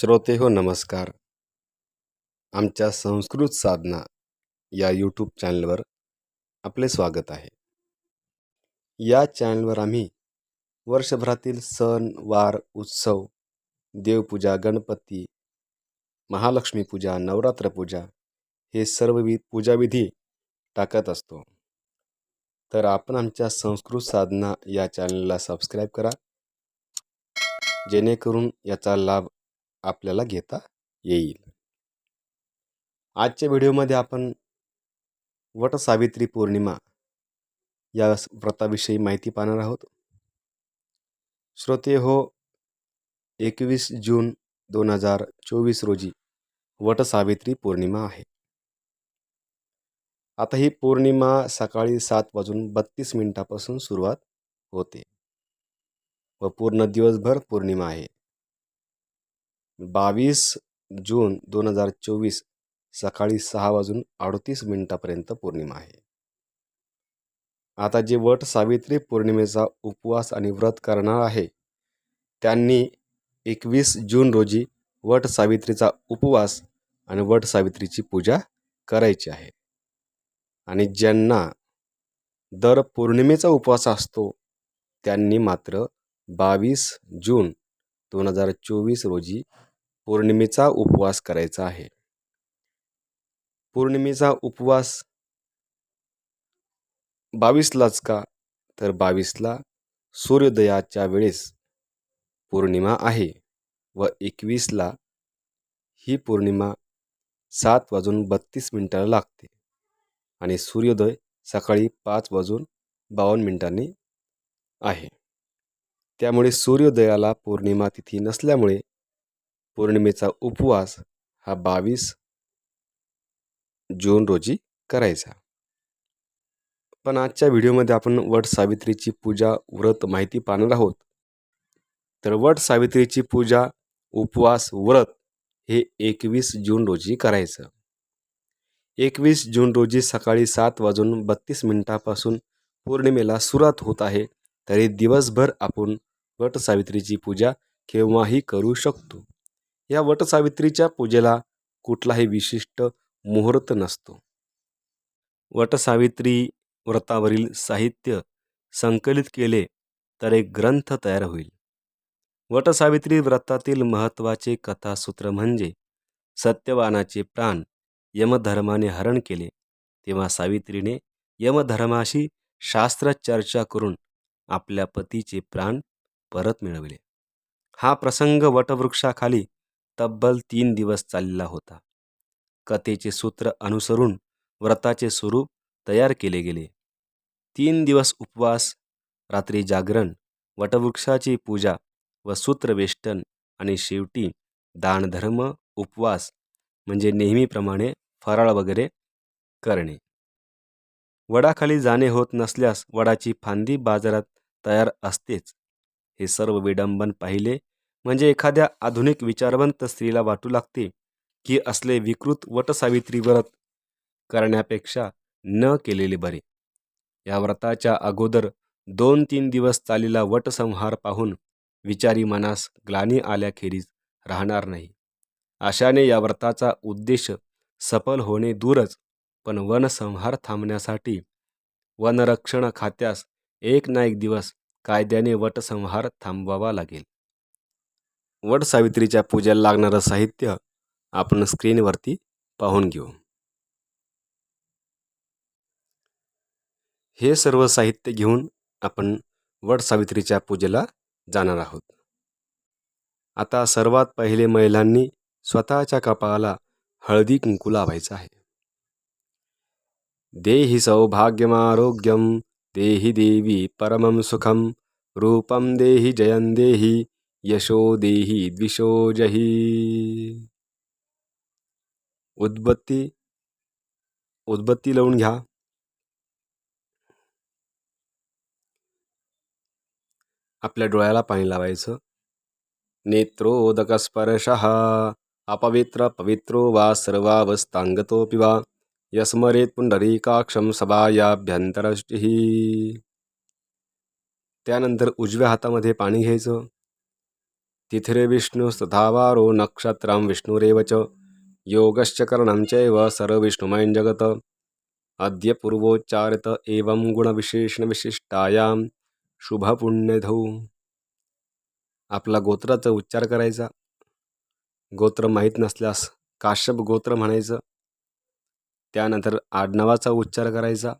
श्रोते हो नमस्कार. आमच्या संस्कृत साधना या यूट्यूब चॅनलवर आपले स्वागत आहे. या चॅनलवर आम्ही वर्षभरातील सण वार उत्सव देवपूजा गणपती महालक्ष्मी पूजा नवरात्र पूजा हे सर्व वि पूजाविधी टाकत असतो. तर आपण आमच्या संस्कृत साधना या चॅनलला सबस्क्राईब करा. जेणेकरून याचा लाभ आपल्याला घेता येईल. आजच्या व्हिडिओमध्ये आपण वटसावित्री पौर्णिमा या व्रताविषयी माहिती पाहणार आहोत. श्रोते हो एकवीस जून दोन हजार चोवीस रोजी वटसावित्री पौर्णिमा आहे. आता ही पौर्णिमा सकाळी सात वाजून बत्तीस मिनिटापासून सुरुवात होते व पूर्ण दिवसभर पौर्णिमा आहे. बावीस जून दोन हजार चोवीस सकाळी सहा वाजून अडतीस मिनिटापर्यंत पौर्णिमा आहे. आता जे वट सावित्री पौर्णिमेचा उपवास आणि व्रत करणार आहे त्यांनी एकवीस जून रोजी वट सावित्रीचा उपवास आणि वट सावित्रीची पूजा करायची आहे. आणि ज्यांना दर पौर्णिमेचा उपवास असतो त्यांनी मात्र बावीस जून दोन हजार चोवीस रोजी पौर्णिमेचा उपवास करायचा आहे. पौर्णिमेचा उपवास बावीसलाच का? तर बावीसला सूर्योदयाच्या वेळेस पौर्णिमा आहे व एकवीसला ही पौर्णिमा सात वाजून बत्तीस मिनिटाला लागते आणि सूर्योदय सकाळी पाच वाजून बावन्न मिनिटांनी आहे. त्यामुळे सूर्योदयाला पौर्णिमा तिथी नसल्यामुळे पौर्णिमेचा उपवास हा बावीस जून रोजी करायचा. पण आजच्या व्हिडिओमध्ये आपण वट सावित्रीची पूजा व्रत माहिती पाहणार आहोत. तर वट सावित्रीची पूजा उपवास व्रत हे एकवीस जून रोजी करायचं. एकवीस जून रोजी सकाळी सात वाजून बत्तीस मिनिटापासून पौर्णिमेला सुरुवात होत आहे तरी दिवसभर आपण वट सावित्रीची पूजा केव्हाही करू शकतो. या वटसावित्रीच्या पूजेला कुठलाही विशिष्ट मुहूर्त नसतो. वटसावित्री व्रतावरील साहित्य संकलित केले तर एक ग्रंथ तयार होईल. वटसावित्री व्रतातील महत्त्वाचे कथासूत्र म्हणजे सत्यवानाचे प्राण यमधर्माने हरण केले तेव्हा सावित्रीने यमधर्माशी शास्त्र चर्चा करून आपल्या पतीचे प्राण परत मिळविले. हा प्रसंग वटवृक्षाखाली तब्बल तीन दिवस चाललेला होता. कथेचे सूत्र अनुसरून व्रताचे स्वरूप तयार केले गेले. तीन दिवस उपवास रात्री जागरण वटवृक्षाची पूजा व सूत्रवेष्टन आणि शेवटी दानधर्म उपवास म्हणजे नेहमीप्रमाणे फराळ वगैरे करणे. वडाखाली जाणे होत नसल्यास वडाची फांदी बाजारात तयार असतेच. हे सर्व विडंबन पाहिले म्हणजे एखाद्या आधुनिक विचारवंत स्त्रीला वाटू लागते की असले विकृत वटसावित्री व्रत करण्यापेक्षा न केलेले बरे. या व्रताच्या अगोदर दोन तीन दिवस चालेला वटसंहार पाहून विचारी मनास ग्लानी आल्याखेरीज राहणार नाही. अशाने या व्रताचा उद्देश सफल होणे दूरच पण वनसंहार थांबण्यासाठी वनरक्षण खात्यास एक ना एक दिवस कायद्याने वटसंहार थांबवावा लागेल. वट सावित्रीच्या पूजेला लागणारं साहित्य आपण स्क्रीनवरती पाहून घेऊ. हे सर्व साहित्य घेऊन आपण वट सावित्रीच्या पूजेला जाणार आहोत. आता सर्वात पहिले महिलांनी स्वतःच्या कपाळाला हळदी कुंकू लावायचं आहे. देही सौभाग्यमारोग्यम देहि देवी परमम सुखम रूपम देही जयन देही यशो देही द्विषो जही। उद्बत्ती उद्बत्ती लावून घ्या. आपल्या डोळ्याला पाणी लावायचं. नेत्रोदकस्पर्श अपवित्र पवित्रो वा सर्वावस्थांगतोपि वा यस्मरेत पुंडरीकाक्षम सभायाभ्यंतरष्टी त्यानंतर उजव्या हातामध्ये पाणी घ्यायचं. तिथिरे विष्णुस्तथा नक्षत्रं विष्णुरेव च। योगश्च करणं चैव सर्वविष्णुमयं जगत अद्य पूर्वोच्चारित एवं गुणविशेषणविशिष्टायां शुभपुण्यधौ। आपला गोत्राचा उच्चार करायचा। गोत्र माहीत नसल्यास काश्यप गोत्र म्हणायचं। त्यानंतर आडनावाचा उच्चार करायचा।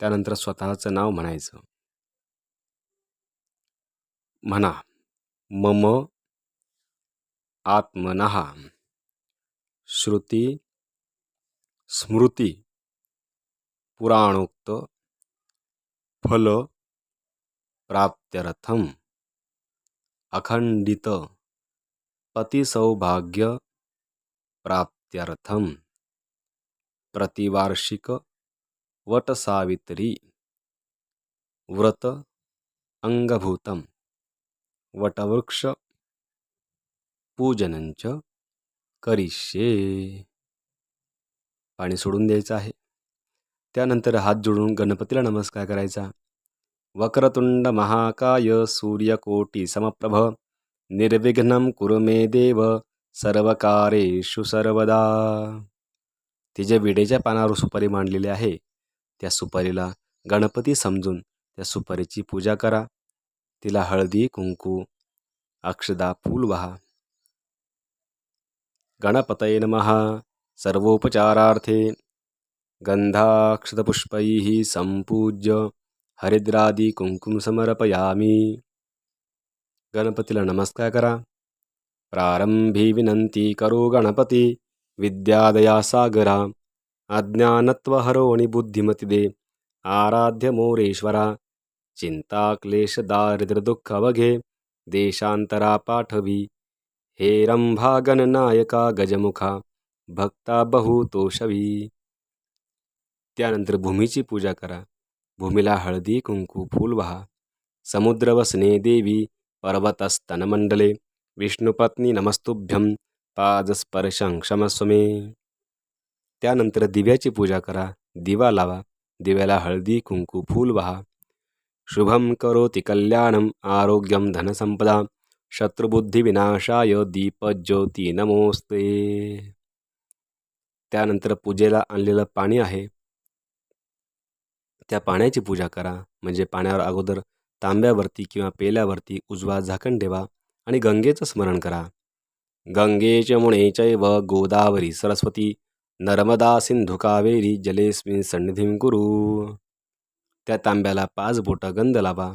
त्यानंतर स्वतःचं नाव म्हणायचं। म्हणा। मम आत्मनः। श्रुती स्मृती पुराणोक्त फल प्राप्त्यर्थम। अखंडित पतिसौभाग्य प्राप्त्यर्थम। प्रतिवार्षिक वटसावित्री। व्रत अंगभूतम। वटवृक्ष पूजनंच करिष्ये. पाणी सोडून द्यायचं आहे. त्यानंतर हात जोडून गणपतीला नमस्कार करायचा. वक्रतुंड महाकाय सूर्यकोटी समप्रभ. निर्विघ्न कुरुमे देव. सर्वकारेषु सर्वदा. ते ज्या विडेच्या पानावर सुपारी मांडलेली आहे त्या सुपारीला गणपती समजून त्या सुपारीची पूजा करा. तिला हळदी कुंकू अक्षदा फूल वहा गणपतये नमः. सर्वोपचारार्थे गंधाक्षतपुष्पैः संपूज्य हरिद्रादी कुंकुम समर्पयामी. गणपतीला नमस्कार करा. प्रारंभी विनंती करो गणपती विद्यादया सागरा अज्ञानत्वहरो आणि बुद्धिमती दे आराध्य मोरेश्वरा चिंता क्लेश दारिद्र दुःख अवघे देशांतरा पाठवी हे रंभा गणनायका गजमुखा भक्ता बहुतोषवी। त्यानंतर भूमीची पूजा करा। भूमीला हळदी कुंकू फूल वहा। समुद्र वसने देवी पर्वतस्तनमंडले। विष्णुपत्नी नमस्तुभ्यं पादस्पर्शं क्षमस्वमे। त्यानंतर दिव्याची पूजा करा। दिवा लावा। दिव्याला हळदी कुंकू फूल वहा। शुभम करोति कल्याणम आरोग्यम धनसंपदा शत्रुबुद्धिविनाशाय दीपज्योती नमोस्ते। त्यानंतर पूजेला आणलेलं पाणी आहे. त्या पाण्याची पूजा करा. म्हणजे पाण्यावर अगोदर तांब्यावरती किंवा पेल्यावरती उजवा झाकण ठेवा आणि गंगेचं स्मरण करा. गंगे मुणे चैव गोदावरी सरस्वती नर्मदा सिंधु कावेरी जलेस्मिन सन्निधीं कुरु। त्या तांब्याला पाच बोटं गंध लावा.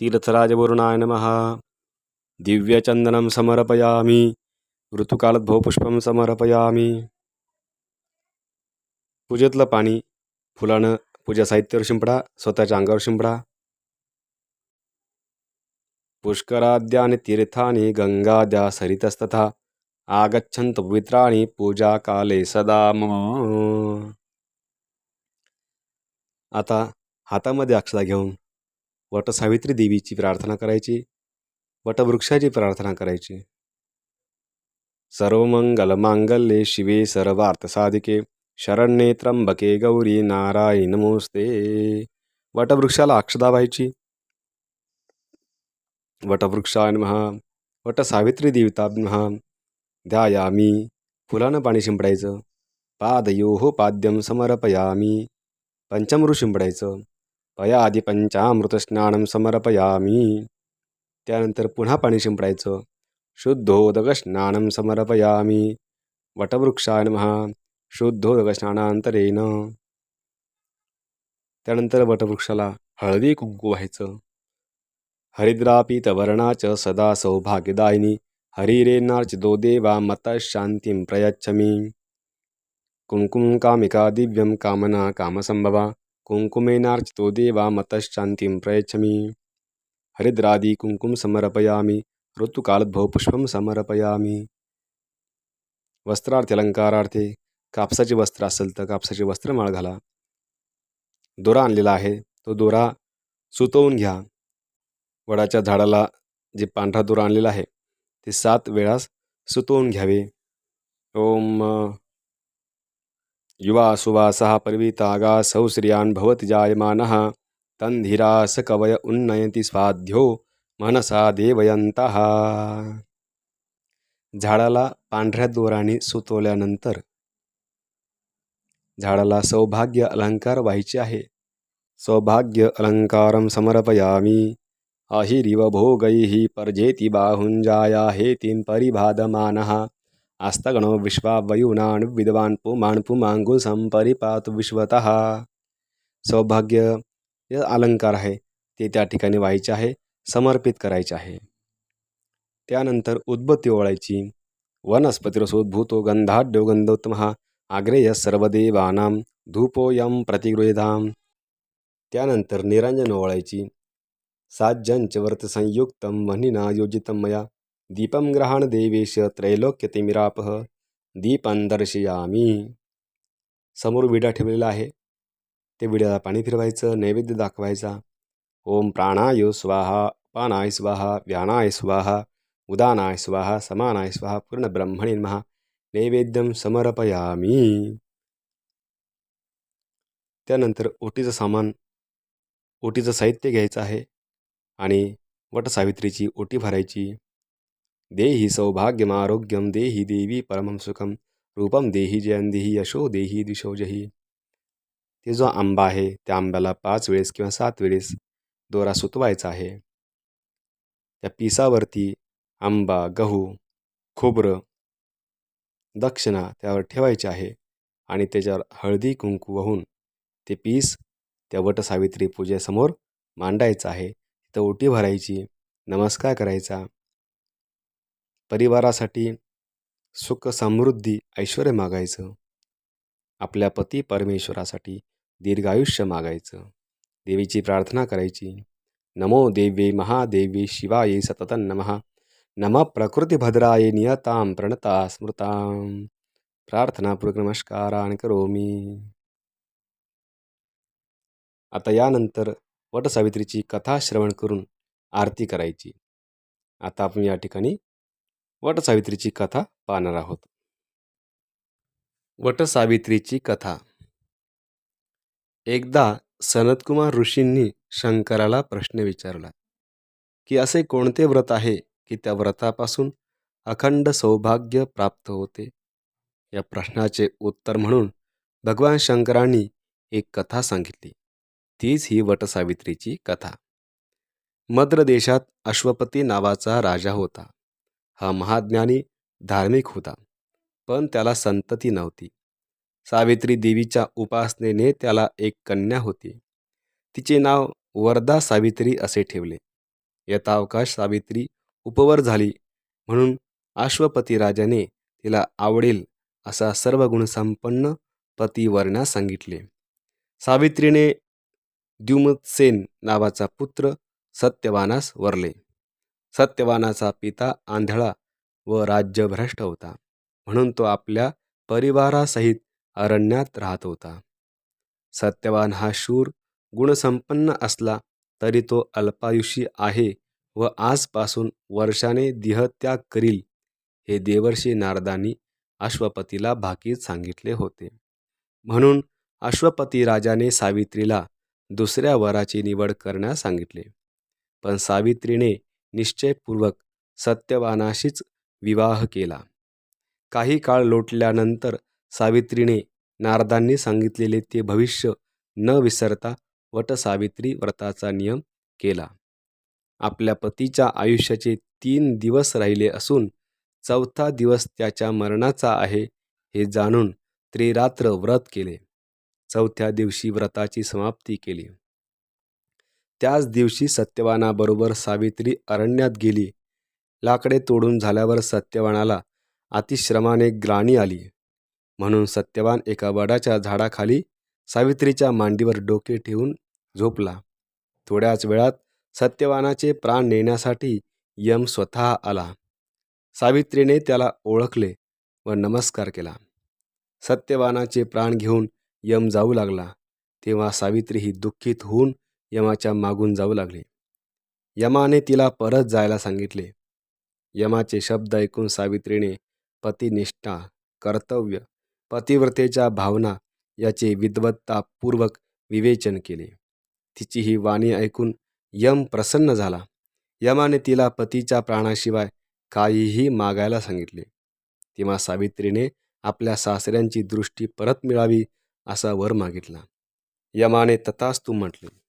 तीर्थराजवरुणाय महा दिव्यचंदनं समर्पयामी. ऋतुकालात भवपुष्पं समर्पयामी. पूजेतलं पाणी. फुलानं पूजा साहित्यावर शिंपडा स्वतःच्या अंगावर शिंपडा पुष्कराद्यानि तीर्थानि गंगाद्या सरितस्तथा. आगच्छन्त पवित्राणि पूजाकाले सदा मम आता हातामध्ये अक्षता घेऊन वटसावित्री देवीची प्रार्थना करायची वटवृक्षाची प्रार्थना करायची. सर्वमंगलमांगल्ये शिवे सर्वार्थसाधिके शरण्ये त्र्यंबके गौरी नारायण नमोस्ते. वटवृक्षाला अक्षदा व्हायची. वटवृक्षाय नमः वटसावित्री देवता नमः ध्यायामी फुलानं पाणी शिंपडायचं. पादयोः पाद्यं समर्पयामी. पंचामृत शिंपडायचं. पयाआधी पंचामृत स्नान समर्पयामी. त्यानंतर पुन्हा पाणी शिंपडायचं. शुद्धोदक स्नान समर्पयामी. वटवृक्षाय महा शुद्धोदक स्नानांतरेन त्यानंतर वटवृक्षाला हळदी कुंकू व्हायचं. हरिद्रापीतवर्णाच सदा सौभाग्यदायिनी. हरिरेनार्चितो देवा मतशान्तिं प्रयच्छमी. कुङ्कुम कामिका दिव्यं कामना कामसंभवा कुङ्कुमेनार्चितो देवा मतशान्तिं प्रयच्छमि। हरिद्रादि कुंकुम समर्पयामि ऋतुकालद्भव पुष्पम समर्पयामी। वस्त्रार्थे अलंकारार्थे कापसाचे वस्त्र असेल तर कापसाचे वस्त्रमाळ घाला। दोरा आणलेला आहे तो दोरा सुतवून घ्या। वडाच्या झाडाला जे पांढरा दोरा आणलेला आहे ते सात वेळास सुतवून घ्यावे। ओम युवा सुवासः पर्वितागा सौश्रियान् भवति जायमानः। तन्धिरास कवय उन्नयति स्वाध्यो मनसा देवयन्तः। झाडाला पांढऱ्या दोराने सुतवल्यानंतर झाडाला सौभाग्य अलंकार व्हायचे आहे. सौभाग्य अलंकारम समर्पयामी। अहिरिव भोगैः पर्जेति बाहुञ्जाया हेतिं परिभादमानः। आस्तगणो विश्वावयुनान् विद्वान् पुमान् पुमांगुसं परिपात विश्वतः। सौभाग्य हे अलंकार आहे ते त्या ठिकाणी व्हायचे आहे समर्पित करायचे आहे। त्यानंतर उद्बत्ती ओळायची। वनस्पतिरसोद्भूतो गंधाढ्यो गंधोत्तमः आग्रेय सर्वदेवानां धूपोयम प्रतिगृहीताम त्यानंतर निरंजन ओळायची। साज्यंच व्रतसंयुक्तं वह्निना योजितं मया। दीपं ग्रहण देवेश त्रैलोक्यतिमिरापः दीपं दर्शयामी. समोर विडा ठेवलेला आहे. ते विड्याला पाणी फिरवायचं नैवेद्य दाखवायचा. ओम प्राणाय स्वाहा पानाय स्वाहा व्यानाय स्वाहा उदानाय स्वाहा समानाय स्वाहा पूर्ण ब्रह्मणी महा नैवेद्यम समर्पयामी. त्यानंतर ओटीचं सामान ओटीचं साहित्य घ्यायचं आहे आणि वटसावित्रीची ओटी भरायची. देही सौभाग्यम आरोग्यम देही देवी परमम सुखम रूपम देही जयन देही यशो देही द्विशोजही ते जो आंबा आहे त्या आंब्याला पाच वेळेस किंवा सात वेळेस दोरा सुतवायचा आहे. त्या पिसावरती आंबा गहू खोबरं दक्षिणा त्यावर ठेवायचे आहे आणि त्याच्यावर हळदी कुंकू वाहून ते पीस त्या वटसावित्री पूजेसमोर मांडायचं आहे. तिथं ओटी भरायची नमस्कार करायचा परिवारासाठी सुख समृद्धी ऐश्वर मागायचं. आपल्या पती परमेश्वरासाठी दीर्घायुष्य मागायचं. देवीची प्रार्थना करायची. नमो देव्ये महादेवी शिवाय सततन नमः. नम प्रकृतिभद्राय नियतां प्रणता स्मृतां प्रार्थनापूर्वक नमस्कारान करोमी. आता यानंतर वटसावित्रीची कथा श्रवण करून आरती करायची. आता आपण या ठिकाणी वटसावित्रीची कथा पाहणार आहोत. वटसावित्रीची कथा. एकदा सनतकुमार ऋषींनी शंकराला प्रश्न विचारला की असे कोणते व्रत आहे की त्या व्रतापासून अखंड सौभाग्य प्राप्त होते? या प्रश्नाचे उत्तर म्हणून भगवान शंकरांनी एक कथा सांगितली. तीच ही वटसावित्रीची कथा. मद्र देशात अश्वपती नावाचा राजा होता. हा महाज्ञानी धार्मिक होता पण त्याला संतती नव्हती. सावित्री देवीच्या उपासनेने त्याला एक कन्या होती. तिचे नाव वरदा सावित्री असे ठेवले. यथावकाश सावित्री उपवर झाली म्हणून अश्वपती राजाने तिला आवडेल असा सर्व गुणसंपन्न पती वरण्यास सांगितले. सावित्रीने द्युमत्सेन नावाचा पुत्र सत्यवानास वरले. सत्यवानाचा पिता आंधळा व राज्यभ्रष्ट होता. म्हणून तो आपल्या परिवारासहित अरण्यात राहत होता. सत्यवान हा शूर गुणसंपन्न असला तरी तो अल्पायुषी आहे व आजपासून वर्षाने देहत्याग करील हे देवर्षी नारदानी अश्वपतीला भाकीत सांगितले होते. म्हणून अश्वपती राजाने सावित्रीला दुसऱ्या वराची निवड करण्यास सांगितले. पण सावित्रीने निश्चयपूर्वक सत्यवानाशीच विवाह केला. काही काळ लोटल्यानंतर सावित्रीने नारदांनी सांगितलेले ते भविष्य न विसरता वटसावित्री व्रताचा नियम केला. आपल्या पतीच्या आयुष्याचे तीन दिवस राहिले असून चौथा दिवस त्याच्या मरणाचा आहे हे जाणून त्रिरात्र व्रत केले. चौथ्या दिवशी व्रताची समाप्ती केली. त्याच दिवशी सत्यवानाबरोबर सावित्री अरण्यात गेली. लाकडे तोडून झाल्यावर सत्यवानाला अतिश्रमाने ग्राणी आली. म्हणून सत्यवान एका वडाच्या झाडाखाली सावित्रीच्या मांडीवर डोके ठेवून झोपला. थोड्याच वेळात सत्यवानाचे प्राण नेण्यासाठी यम स्वतः आला. सावित्रीने त्याला ओळखले व नमस्कार केला. सत्यवानाचे प्राण घेऊन यम जाऊ लागला. तेव्हा सावित्री ही दुःखित होऊन यमाच्या मागून जाऊ लागली. यमाने तिला परत जायला सांगितले. यमाचे शब्द ऐकून सावित्रीने पतिनिष्ठा कर्तव्य पतिव्रतेच्या भावना याचे विद्वत्तापूर्वक विवेचन केले. तिची ही वाणी ऐकून यम प्रसन्न झाला. यमाने तिला पतीच्या प्राणाशिवाय काहीही मागायला सांगितले. तेव्हा सावित्रीने आपल्या सासऱ्यांची दृष्टी परत मिळावी असा वर मागितला. यमाने तथास्तू म्हटले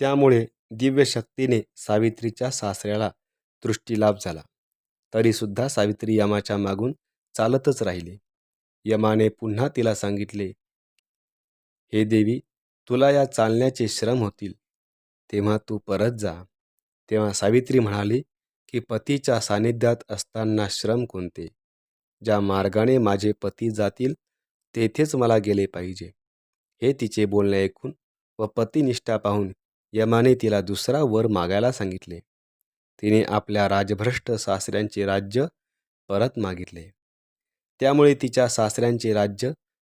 त्यामुळे दिव्य शक्तीने सावित्रीच्या सासऱ्याला दृष्टीलाभ झाला. तरीसुद्धा सावित्री यमाच्या मागून चालतच राहिली. यमाने पुन्हा तिला सांगितले हे देवी तुला या चालण्याचे श्रम होतील. तेव्हा तू परत जा. तेव्हा सावित्री म्हणाली की पतीच्या सानिध्यात असताना श्रम कोणते? ज्या मार्गाने माझे पती जातील तेथेच मला गेले पाहिजे. हे तिचे बोलणे ऐकून व पतिनिष्ठा पाहून यमाने तिला दुसरा वर मागायला सांगितले. तिने आपल्या राजभ्रष्ट सासऱ्यांचे राज्य परत मागितले. त्यामुळे तिच्या सासऱ्यांचे राज्य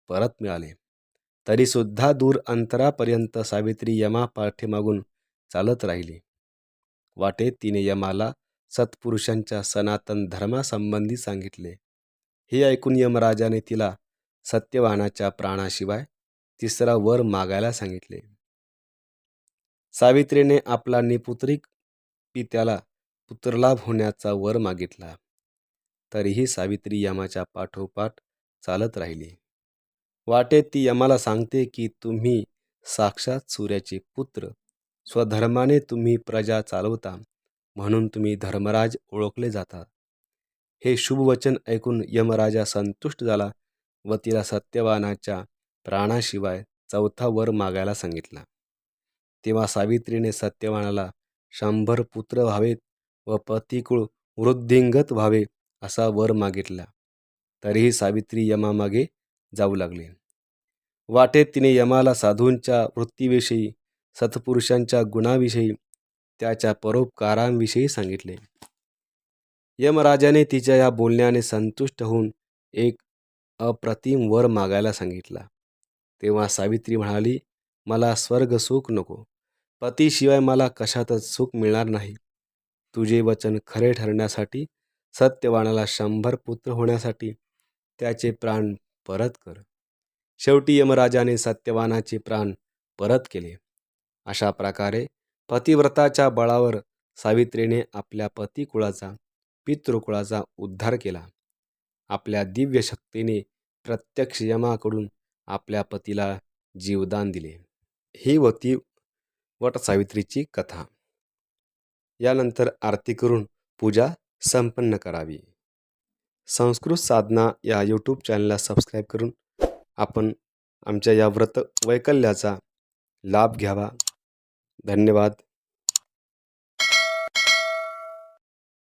परत मिळाले. तरीसुद्धा दूर अंतरापर्यंत सावित्री यमा पाठीमागून चालत राहिली. वाटेत तिने यमाला सत्पुरुषांच्या सनातन धर्मासंबंधी सांगितले. हे ऐकून यमराजाने तिला सत्यवानाच्या प्राणाशिवाय तिसरा वर मागायला सांगितले. सावित्रीने आपला निपुत्रिक पित्याला पुत्रलाभ होण्याचा वर मागितला. तरीही सावित्री यमाच्या पाठोपाठ चालत राहिली. वाटेत ती यमाला सांगते की तुम्ही साक्षात सूर्याचे पुत्र. स्वधर्माने तुम्ही प्रजा चालवता. म्हणून तुम्ही धर्मराज ओळखले जाता. हे शुभवचन ऐकून यमराजा संतुष्ट झाला व तिला सत्यवानाच्या प्राणाशिवाय चौथा वर मागायला सांगितला. तेव्हा सावित्रीने सत्यवानाला शंभर पुत्र व्हावेत व पतिकुळ वृद्धिंगत व्हावे असा वर मागितला. तरीही सावित्री यमामागे जाऊ लागली. वाटेत तिने यमाला साधूंच्या वृत्तीविषयी सत्पुरुषांच्या गुणाविषयी त्याच्या परोपकारांविषयी सांगितले. यमराजाने तिच्या या बोलण्याने संतुष्ट होऊन एक अप्रतिम वर मागायला सांगितला. तेव्हा सावित्री म्हणाली मला स्वर्ग सुख नको. पतीशिवाय मला कशातच सुख मिळणार नाही. तुझे वचन खरे ठरण्यासाठी सत्यवानाला शंभर पुत्र होण्यासाठी त्याचे प्राण परत कर. शेवटी यमराजाने सत्यवानाचे प्राण परत केले. अशा प्रकारे पतिव्रताच्या बळावर सावित्रीने आपल्या पतिकुळाचा पितृकुळाचा उद्धार केला. आपल्या दिव्य शक्तीने प्रत्यक्ष यमाकडून आपल्या पतीला जीवदान दिले. ही होती वटसावित्रीची कथा. यानंतर आरती करून पूजा संपन्न करावी. संस्कृत साधना या यूट्यूब चॅनलला सबस्क्राईब करून आपण आमच्या या व्रत वैकल्याचा लाभ घ्यावा. धन्यवाद.